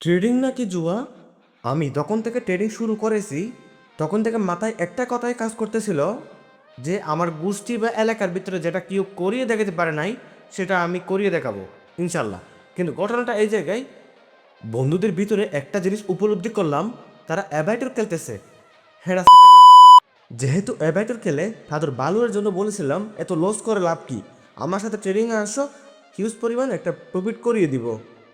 Trading নাকি জুয়া? আমি যখন থেকে ট্রেডিং শুরু করেছি, তখন থেকে মাথায় একটা কথাই কাজ করতেছিল, যে আমার গোষ্ঠী বা এলাকার ভিতরে যেটা কেউ করিয়ে দেখাতে পারে নাই, সেটা আমি করিয়ে দেখাবো, ইনশাল্লাহ। কিন্তু ঘটনাটা এই জায়গায়, বন্ধুদের ভিতরে একটা জিনিস উপলব্ধি করলাম, তারা অ্যাবাইটর খেলতেছে। হেরা যেহেতু অ্যাবাইটর খেলে, তাদের বালুরের জন্য বলেছিলাম, এত লস করে লাভ কি? আমার সাথে ট্রেডিংয়ে আসো হিউজ পরিমাণ একটা প্রফিট করিয়ে দিব।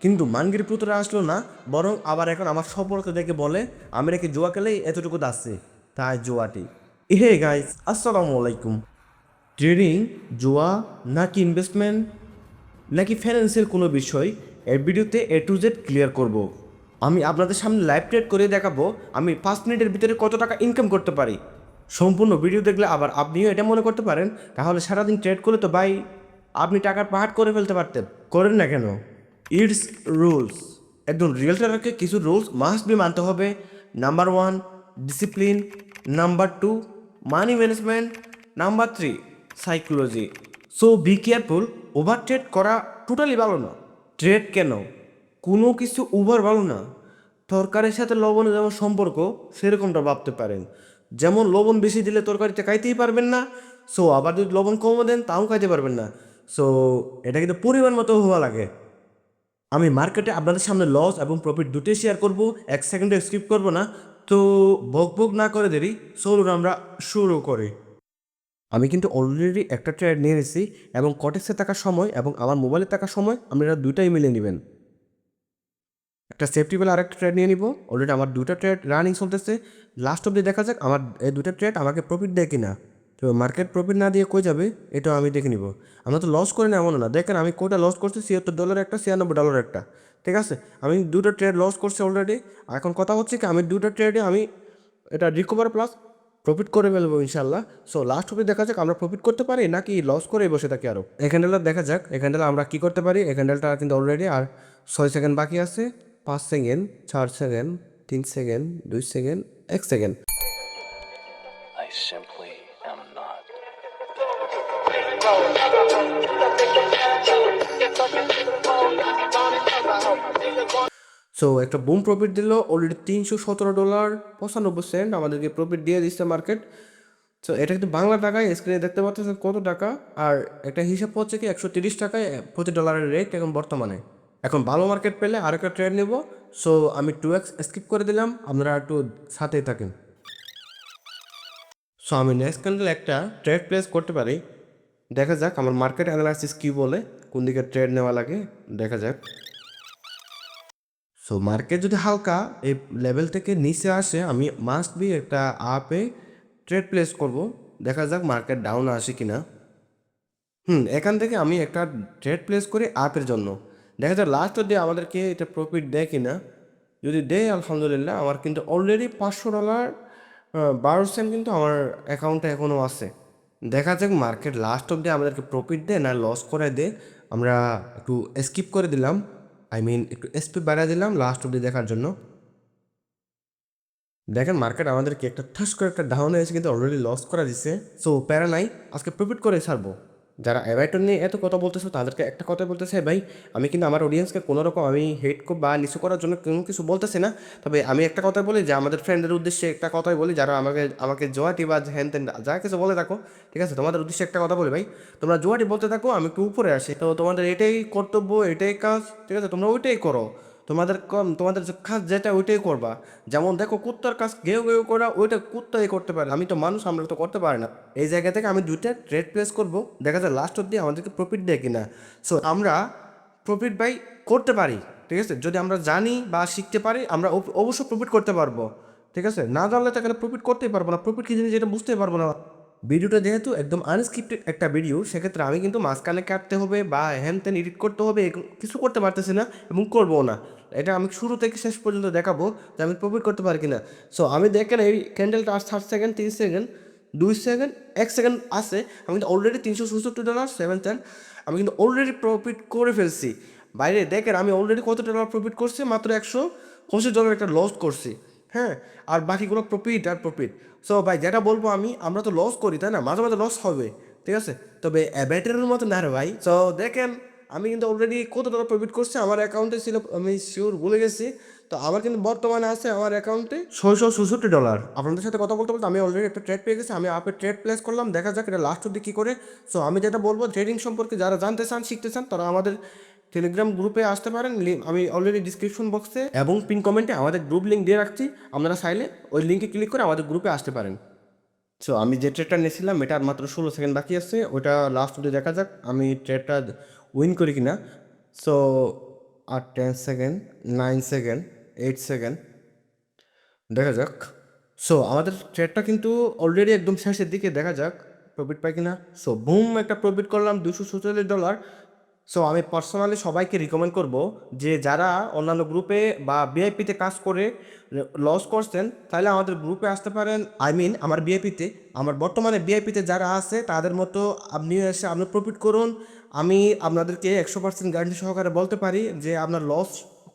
কিন্তু মানগির পুত্রা আসলো না, বরং আবার এখন আমার সফলতা দেখে বলে আমি নাকি জুয়া খেলেই এতটুকু দাসছে তাই জুয়াটি। হে গাইস আসসালামু আলাইকুম। ট্রেডিং জুয়া নাকি ইনভেস্টমেন্ট নাকি ফাইন্যান্সিয়াল কোনো বিষয়? এর ভিডিওতে এ টু জেড ক্লিয়ার করব। আমি আপনাদের সামনে লাইভ ট্রেড করে দেখাবো, আমি পাঁচ মিনিটের ভিতরে কত টাকা ইনকাম করতে পারি। সম্পূর্ণ ভিডিও দেখলে আবার আপনিও এটা মনে করতে পারেন। তাহলে সারাদিন ট্রেড করলে তো ভাই, আপনি টাকার পাহাড় করে ফেলতে পারতেন। করেন না কেন? It's rules. একজন রিয়েল ট্রেডারকে কিছু রুলস মাস্ট বি মানতে হবে। Number one discipline number two money management number three psychology so be careful over trade করা টোটালি ভালো না। ট্রেড কেন? কোনো কিছু ওভার ভালো না। তরকারির সাথে লবণের যেমন সম্পর্ক, সেরকমটা ভাবতে পারেন। যেমন লবণ বেশি দিলে তরকারিতে খাইতেই পারবেন না। সো আবার যদি লবণ কমও দেন, তাও খাইতে পারবেন না। সো এটা কিন্তু পরিমাণ মতো হওয়া লাগে। আমি মার্কেটে আপনাদের সামনে লস এবং প্রফিট দুটোই শেয়ার করব, এক সেকেন্ডে স্কিপ করব না। তো ভোগ ভোগ না করে দেরি, চলুন আমরা শুরু করি। আমি কিন্তু অলরেডি একটা ট্রেড নিয়ে এসেছি এবং কটেক্সে থাকার সময় এবং আমার মোবাইলে থাকার সময় আপনারা দুটাই মিলে নেবেন। একটা সেফটি বেলা আরেকটা ট্রেড নিয়ে নিব। অলরেডি আমার দুটা ট্রেড রানিং চলতেছে। লাস্ট অব্দি দেখা যাক আমার এই দুটা ট্রেড আমাকে প্রফিট দেয় কিনা। তো মার্কেট প্রফিট না দিয়ে কই যাবে, এটাও আমি দেখে নিব। আমরা তো লস করি না এমন না। দেখেন আমি কোটা লস করছি, ছিয়াত্তর ডলার একটা, ছিয়ানব্বই ডলার একটা। ঠিক আছে? আমি দুটো ট্রেড লস করছি অলরেডি এখন কথা হচ্ছে কি, আমি দুটো ট্রেডে আমি এটা রিকভার প্লাস প্রফিট করে ফেলব ইনশাল্লাহ সো লাস্ট অব্দি দেখা যাক আমরা প্রফিট করতে পারি নাকি লস করে বসে থাকি আরও এই ক্যান্ডেলটা দেখা যাক, এই ক্যান্ডেল আমরা কী করতে পারি? এই ক্যান্ডেলটা কিন্তু অলরেডি আর ছয় সেকেন্ড বাকি আছে। পাঁচ সেকেন্ড চার সেকেন্ড তিন সেকেন্ড দুই সেকেন্ড এক সেকেন্ড. সো একটা বুম প্রফিট দিল অলরেডি তিনশো সতেরো ডলার পঁচানব্বই সেন্ট আমাদেরকে প্রফিট দিয়ে দিচ্ছে মার্কেট সো এটা কিন্তু বাংলা টাকায় স্ক্রিনে দেখতে পাচ্ছেন কত টাকা, আর একটা হিসাব হচ্ছে কি একশো তিরিশ টাকায় প্রতি ডলারের রেট এখন বর্তমানে। এখন ভালো মার্কেট পেলে আর একটা ট্রেড নেব। সো আমি টু এক্স স্কিপ করে দিলাম, আপনারা একটু সাথেই থাকেন। সো আমি নেক্সট ক্যান্ডেল একটা ট্রেড প্লেস করতে পারি। দেখা যাক আমার মার্কেট অ্যানালাইসিস কী বলে, কোন দিকে ট্রেড নেওয়া লাগে, দেখা যাক। সো মার্কেট যদি হালকা, এই লেভেল থেকে নিচে আসে, আমি মাস্ট বি একটা আপে ট্রেড প্লেস করব। দেখা যাক মার্কেট ডাউন আসে কি না হুম, এখান থেকে আমি একটা ট্রেড প্লেস করি আপের জন্য। দেখা যাক লাস্ট দিয়ে আমাদেরকে এটা প্রফিট দেয় কি না যদি দেয়, আলহামদুলিল্লাহ, আমার কিন্তু অলরেডি পাঁচশো ডলার বারো সেন্ট কিন্তু আমার অ্যাকাউন্টে এখনও আছে। দেখা যাক মার্কেট লাস্ট অব্দি আমাদেরকে প্রফিট দেয় না লস করে দেয়। আমরা একটু স্কিপ করে দিলাম। আই মিন একটু এসপি বাড়িয়ে দিলাম লাস্ট অবধি দেখার জন্য। দেখেন মার্কেট আমাদেরকে একটা ঠাস করে একটা ডাউন হয়েছে কিন্তু অলরেডি লস করা দিছে। সো প্যারা নাই আজকে প্রফিট করে ছাড়বো। যারা অ্যাভাইটন নিয়ে এত কথা বলতেছো, তাদেরকে একটা কথা বলতেছে ভাই, আমি কিন্তু আমার অডিয়েন্সকে কোনো রকম আমি হেট বা নিচু করার জন্য কোনো কিছু বলতেছি না। তবে আমি একটা কথা বলি যে, আমাদের ফ্রেন্ডের উদ্দেশ্যে একটা কথাই বলি, যারা আমাকে আমাকে জোয়াটি বা হ্যান ত্যান যা কিছু বলে থাকো, ঠিক আছে? তোমাদের উদ্দেশ্যে একটা কথা বলি, ভাই। তোমরা জোয়াটি বলতে থাকো, আমি একটু উপরে আসি। তো তোমাদের এটাই কর্তব্য, এটাই কাজ, ঠিক আছে? তোমরা ওইটাই করো। তোমাদের কম, তোমাদের কাজ যেটা ওইটাই করবা। যেমন দেখো, কুত্তার কাজ গেউ গেউ করা ওইটা কুত্তাই করতে পারে আমি তো মানুষ, আমরা তো করতে পারি না। এই জায়গা থেকে আমি দুইটা ট্রেড প্লেস করব। দেখা যায় লাস্ট অব্দি আমাদেরকে প্রফিট দেয় কিনা। সো আমরা প্রফিট বাই করতে পারি, ঠিক আছে? যদি আমরা জানি বা শিখতে পারি, আমরা অবশ্যই প্রফিট করতে পারব, ঠিক আছে? না জানলে তো এখানে প্রফিট করতেই পারব না। প্রফিট কি জিনিস যেটা বুঝতেই পারব না। ভিডিওটা যেহেতু একদম আনস্ক্রিপ্টেড একটা ভিডিও সেক্ষেত্রে আমি কিন্তু মাঝখানে কাটতে হবে বা হ্যান ত্যান এডিট করতে হবে কিছু করতে পারতেছি না এবং করব না। এটা আমি শুরু থেকে শেষ পর্যন্ত দেখাবো যে আমি প্রফিট করতে পারি কিনা। সো আমি দেখেন এই ক্যান্ডেলটা আর ষাট সেকেন্ড তিরিশ সেকেন্ড দুই সেকেন্ড এক সেকেন্ড আছে। আমি কিন্তু অলরেডি তিনশো চৌষট্টি ডলার সেভেন সেন্ট আমি কিন্তু অলরেডি প্রফিট করে ফেলছি। বাইরে দেখেন, আমি অলরেডি কত ডলার প্রফিট করছি? মাত্র একশো পঁচিশ ডলার একটা লস করছি। হ্যাঁ আর বাকিগুলো প্রফিট আর প্রফিট সো ভাই, যেটা বলব আমি, আমরা তো লস করি, তাই না? মাঝে মাঝে লস হবে, ঠিক আছে? তবে ব্যাটারির মতো না রে ভাই। সো দেখেন, আমি কিন্তু অলরেডি কত টাকা প্রফিট করছি, আমার অ্যাকাউন্টে ছিল, আমি শিওর ভুলে গেছি। তো আমার কিন্তু বর্তমানে আছে আমার অ্যাকাউন্টে ছয়শো চৌষট্টি ডলার। আপনাদের সাথে কথা বলতে বলতে আমি অলরেডি একটা ট্রেড পেয়ে গেছি, আমি আপে ট্রেড প্লেস করলাম, দেখা যাক এটা লাস্ট অব্দি কী করে। সো আমি যেটা বলব ট্রেডিং সম্পর্কে যারা জানতে চান, শিখতে চান, তারা আমাদের টেলিগ্রাম গ্রুপে আসতে পারেন আমি অলরেডি ডিসক্রিপশন বক্সে এবং পিন কমেন্টে আমাদের গ্রুপ লিঙ্ক দিয়ে রাখছি। আপনারা চাইলে ওই লিঙ্কে ক্লিক করে আমাদের গ্রুপে আসতে পারেন। সো আমি যে ট্রেডটা নিয়েছিলাম, এটা আর মাত্র ষোলো সেকেন্ড বাকি আছে। ওটা লাস্ট অব্দি দেখা যাক, আমি ট্রেডটা উইন করি কি না সো আর ten second nine second eight second দেখা যাক। সো আমাদের ট্রেডটা কিন্তু অলরেডি একদম শেষের দিকে দেখা যাক প্রফিট পাই কিনা। সো বুম একটা প্রফিট করলাম দুশো সুচল্লিশ ডলার সো আমি পার্সোনালি সবাইকে রিকমেন্ড করব যে যারা অন্যান্য গ্রুপে বা বিআইপিতে কাজ করে লস করছেন, তাহলে আমাদের গ্রুপে আসতে পারেন। আই মিন আমার বিআইপিতে আমার বর্তমানে বিআইপিতে যারা আছে, তাদের মতো আপনি এসে আপনি প্রফিট করুন। আমি আপনাদেরকে একশো পার্সেন্ট গ্যারান্টি সহকারে বলতে পারি যে আপনার লস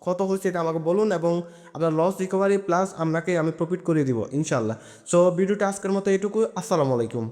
কত হয়েছে এটা আমাকে বলুন এবং আপনার লস রিকভারি প্লাস আপনাকে আমি প্রফিট করিয়ে দিব ইনশাল্লাহ সো ভিডিওটা আজকের মতো এটুকু আসসালামু আলাইকুম।